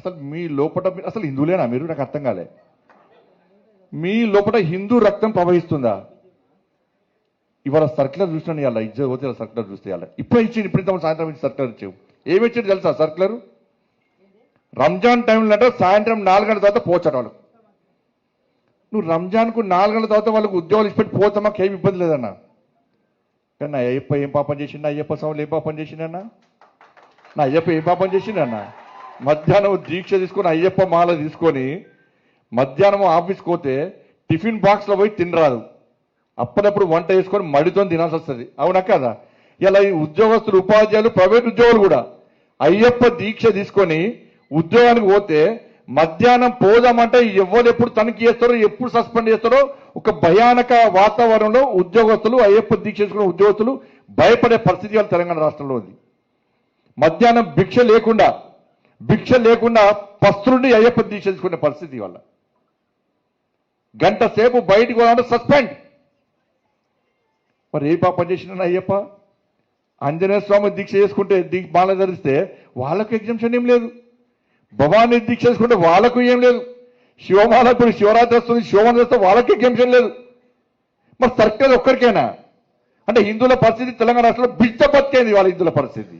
అసలు మీ లోపల అసలు హిందువులేనా? మీరు నాకు అర్థం కాలే. మీ లోపల హిందూ రక్తం ప్రవహిస్తుందా? ఇవాళ సర్క్యులర్ చూసినాను ఇవాళ ఇజ్జ పోతే సర్క్యులర్ చూస్తే ఇవాళ ఇప్పుడే ఇచ్చింది ఇప్పుడు ఇంత సాయంత్రం ఇచ్చి సర్క్యులర్ ఇచ్చావు. ఏమి ఇచ్చింది తెలుసా సర్క్యులర్? రంజాన్ టైంలో అంటే సాయంత్రం నాలుగు గంటల తర్వాత పోచట వాళ్ళు. నువ్వు రంజాన్కు నాలుగు గంటల తర్వాత వాళ్ళకు ఉద్యోగాలు ఇచ్చిపెట్టి పోతే మాకు ఏమి ఇబ్బంది లేదన్నా. కానీ నా అయ్యప్ప ఏం పాపం చేసిండు? అయ్యప్ప స్వాములు ఏం పాపం చేసిండన్నా నా అయ్యప్ప ఏం పాపం చేసిండన్నా మధ్యాహ్నం దీక్ష తీసుకొని అయ్యప్ప మాల తీసుకొని మధ్యాహ్నం ఆఫీస్కి పోతే టిఫిన్ బాక్స్లో పోయి తినరాదు. అప్పుడప్పుడు వంట వేసుకొని మడితో తినాల్సి వస్తుంది. అవునా కదా? ఇలా ఈ ఉద్యోగస్తులు ఉపాధ్యాయులు ప్రైవేట్ ఉద్యోగులు కూడా అయ్యప్ప దీక్ష తీసుకొని ఉద్యోగానికి పోతే మధ్యాహ్నం పోదామంటే ఎవరు ఎప్పుడు తనిఖీ చేస్తారో ఎప్పుడు సస్పెండ్ చేస్తారో ఒక భయానక వాతావరణంలో ఉద్యోగస్తులు అయ్యప్ప దీక్ష చేసుకున్న ఉద్యోగస్తులు భయపడే పరిస్థితి వాళ్ళ తెలంగాణ రాష్ట్రంలో ఉంది. మధ్యాహ్నం భిక్ష లేకుండా భిక్ష లేకుండా పస్తులుండి అయ్యప్ప దీక్ష తీసుకునే పరిస్థితి వల్ల గంట సేపు బయటకు పోవాలంటే సస్పెండ్. మరి ఏ పాపం చేసిన అయ్యప్ప? ఆంజనేయ స్వామి దీక్ష చేసుకుంటే దీ బాల ధరిస్తే వాళ్ళకు ఎగ్జామ్షన్ ఏం లేదు. భవానీ దీక్ష చేసుకుంటే వాళ్ళకు ఏం లేదు. శివమాల ఇప్పుడు శివరాత్రి వస్తుంది శివమాల చేస్తే వాళ్ళకి ఎగ్జామ్షన్ లేదు. మరి సర్కిల్ ఒక్కరికేనా. అంటే హిందువుల పరిస్థితి తెలంగాణ రాష్ట్రంలో బిడ్డ బతికేంది వాళ్ళ హిందువుల పరిస్థితి.